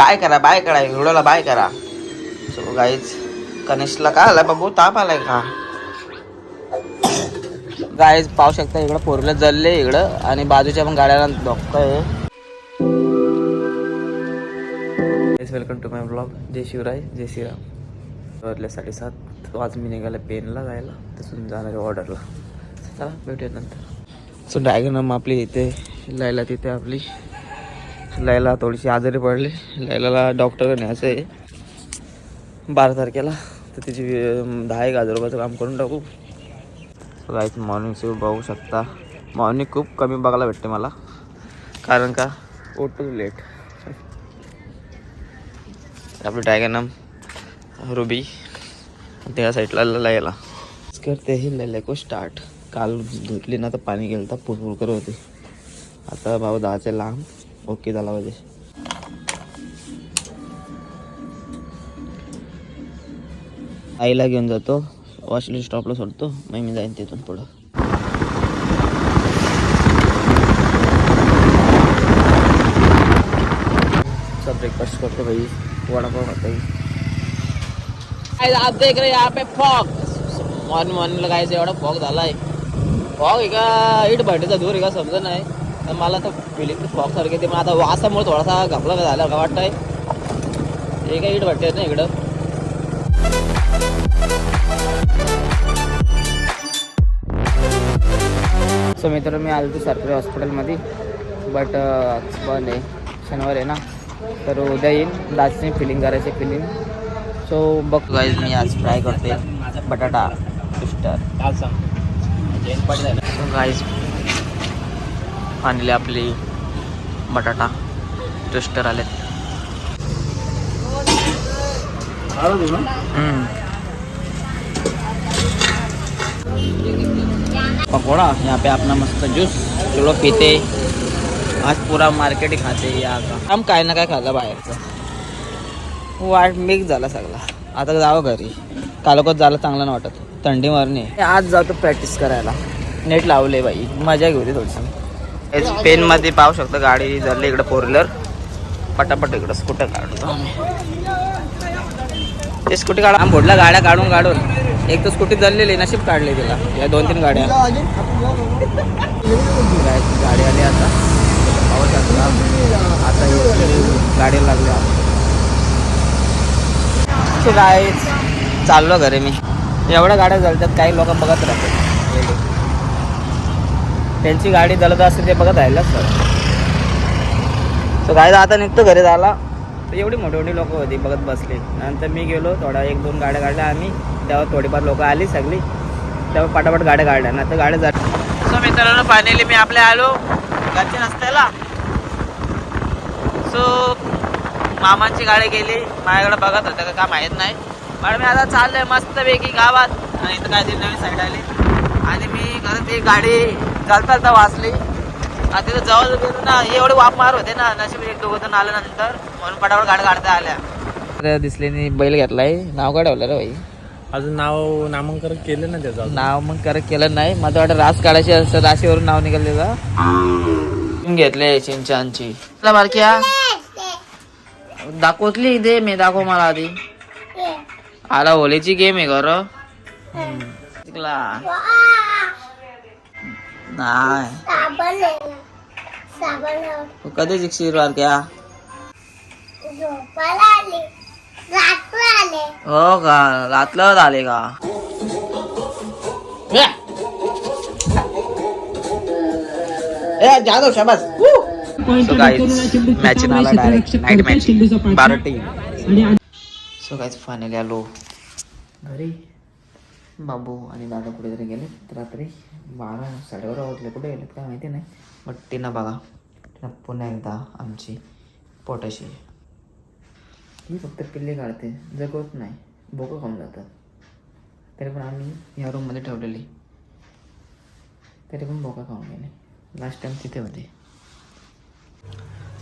Bye करा bye करा व्हिडिओला बाय करा. सो गाईज कनिष्ठला काय आलाय बाबू ताप आलाय का? गाईज पाहू शकता इकडं पोरलं जळले इकडं आणि बाजूच्या पण गाड्याला धोकाय आहे वेलकम टू माय ब्लॉग जय शिवराय जय श्रीराम. वाजल्या साडेसात. आज मी निघाला पेनला जायला. तसून जाणार आहे ऑर्डरला चला भेटूया नंतर. सो डायग्राम आपली इथे लायला तिथे आपली. लयला थोडीशी आजारी पडली. लयलाला डॉक्टर न्यायचं आहे बारा तारखेला तर तिची दहा एक हजार रुपयाचं काम करून टाकू. सो गाईच मॉर्निंग शिव बघू शकता. मॉर्निंग खूप कमी बघायला भेटते मला. कारण का? ओटू लेट आपलं डायग्राम रुबी. त्या साईडला लयला करते हे लय स्टार्ट काल धुतली ना तर पाणी गेलं तर पुरपुर होते. आता भाऊ दहाचे लांब. ओके झाला पाहिजे आईला घेऊन जातो वॉशली स्टॉपला सोडतो मग मी जाईन तिथून पुढं सब ब्रेकफास्ट करतो भाई वडापाव खाता आप देख रहे यहाँ पे फॉग मॉर्निंग मॉर्निंगला गायचं एवढा फॉग झालाय फॉग आहे का इट भट्टीचा दूर आहे का नाही तर मला तर फिलिंग फॉग सारखे ते मग आता वासामुळे थोडासा घपला का झाला का वाटतंय. हे काय इट भट्टी आहेत ना इकडं. सो मित्र मी आलो होतो सरकारी हॉस्पिटलमध्ये बट बंद आहे. शनिवार आहे ना. तर उद्या येईन. दातची फिलिंग करायची फिलिंग सो बघ गाईज मी आज फ्राय करते बटाटा फिस्टर सो गाईज आणले आपली बटाटा. ट्विस्टर आलेत. पकोडा पकौड़ा यहाँ पे अपना मस्त जूस चलो पीते. आज पूरा मार्केट ही खाते या का. हम काय ना काय खाल्लं बाहेरचं. वाट मिक्स झाला सगळा. आता जावं घरी. कालोकच झालं चांगलं नाही वाटत. थंडी मारणे आज जातो प्रॅक्टिस करायला. नेट लावले बाई. मजा घेऊ दे थोडीशी. पेन मध्ये पाहू शकतो गाडी झाली इकडं फोर व्हीलर पटापट इकडं स्कूटर काढतो आम्ही ते स्कूटी काढा. फोडला गाड्या काढून काढून. एक तर स्कूटी जळलेली नशीब काढली तिला. या दोन तीन गाड्या. गाडी गाडी आली आता. पाहू शकता. आता गाडी लागली सो चाललो घरी मी. एवढ्या गाड्या जळतात काही लोक बघत राहतात. त्यांची गाडी जलद असते ते बघत राहिलं सर. सो गाडी आता निघतो घरी झाला तर एवढी मोठी मोठी लोक होती बघत बसली. नंतर मी गेलो थोडा एक दोन गाड्या काढल्या आम्ही. तेव्हा थोडीफार लोक आली सगळी. तेव्हा पटापट गाड्या काढल्या. ना तर गाड्या जात सो मित्रांनो फायनली मी आपल्या आलो घरच्या रस्त्याला. सो मामांची गाडी गेली. माझ्याकडे बघत होतं का काय माहीत नाही. पण मी आता चाललोय मस्तपैकी गावात. आणि इथं काय नवीन साईड आली. आणि मी खरंच ती गाडी. चालता चालता वाचली. आणि तिथं जवळ गेलो ना एवढे वाप मार होते ना नशीब एक दोघं आल्यानंतर म्हणून पटापट गाडी काढता आल्या. दिसले नाही बैल घेतलाय. नाव काय ठेवलं रे भाई अजून नाव नामांकन केलं ना त्याचं अजून. नाव मग करत केलं नाही. माझं वाटतं रास काढायची असतं राशीवरून नाव निघाले का घेतले चिंचांची बारक्या दाखवतली दे मी दाखव मला आधी. आला होलीची गेम आहे घर नाही. तू कधी शिकशील बारक्या हो का? रातलं आले का? ए! जाधव शाबास. सो गाईज मॅच आला डायरेक्ट नाईट मॅच बारा टीम सो गाईज फायनली आलो. घरी बाबू आणि दादा कुठेतरी गेले. रात्री बारा साडेबारा वाजले. कुठे गेलेत काय माहिती नाही. बट टीना बघा टीना पुन्हा एकदा आमची पोटाशी ही फक्त पिल्ले काढते. जगवत नाही. बोकं खाऊन जातात. तरी पण आम्ही ह्या रूममध्ये ठेवलेली. तरी पण बोका खाऊन गेले. लास्ट टाइम तिथे होते.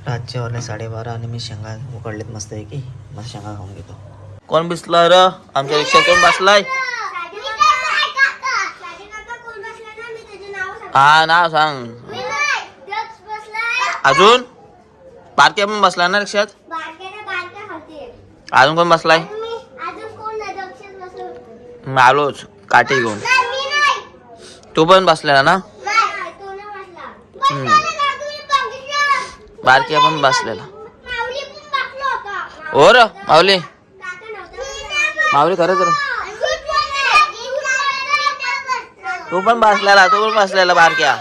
रातचे वाजले साडेबारा आणि मी शेंगा उकडलेत मस्त आहे की मस्त शेंगा खाऊन घेतो. कोण बिसला र? आमच्या रिक्षा कोण बसलाय? हा नाव सांग. अजून? बारक्या पण बसला ना रिक्षात? अजून कोण बसलाय? आलोच काठी घेऊन. तू पण बसलेला ना? बारक्या पण बसलेला. हो र माऊली. माऊली खरंच र. तू पण बसलेला तू पण बसलेला बारक्या.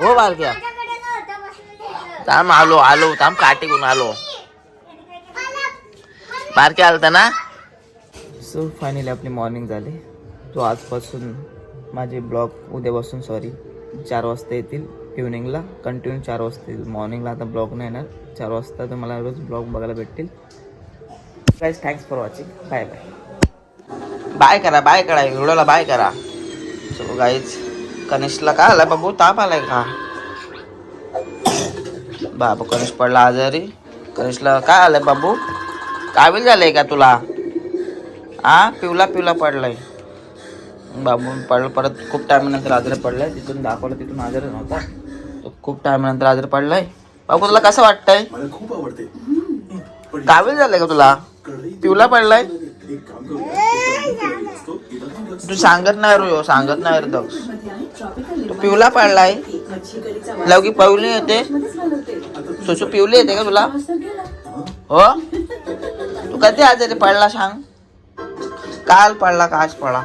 हो बारक्या. थांब आलो आलो थांब काठी घेऊन आलो. बारक्या आलता ना? सो फायनली आपली मॉर्निंग झाली. तो आजपासून माझे ब्लॉग उद्यापासून सॉरी चार वाजता येतील इव्हनिंगला कंटिन्यू चार वाजता येतील. मॉर्निंगला आता ब्लॉग नाही येणार. चार वाजता तुम्हाला रोज ब्लॉग बघायला भेटतील. Guys thanks for watching bye bye bye करा बाय करा. व्हिडिओला बाय करा. सो गाईज कनिष्ठला काय आलाय बाबू ताप आलाय का? बाबू कनिष पडला आजारी. कनिषला काय आलंय बाबू? कावील झालंय का तुला? हा पिवला पिवला पडलाय. बाबू पडलं परत खूप टायमानंतर आजारी पडलाय. तिथून दाखवलं तिथून आजारी नव्हता. खूप टायमानंतर आजारी पडलाय. बाबू तुला कसं वाटतंय? मला खूप आवडते पण कावील झालंय का तुला? पिवला पडलाय एक काम करूया असतो तिला पण लक्ष तू सांगत नाही रो हो, सांगत नाही रे दक्ष तू पिवला पडलाय. लवकी पवली येते. सुसू पिवली येते का तुला? हो? तू कधी आजारी पडला सांग? काल पडला का आज पडला?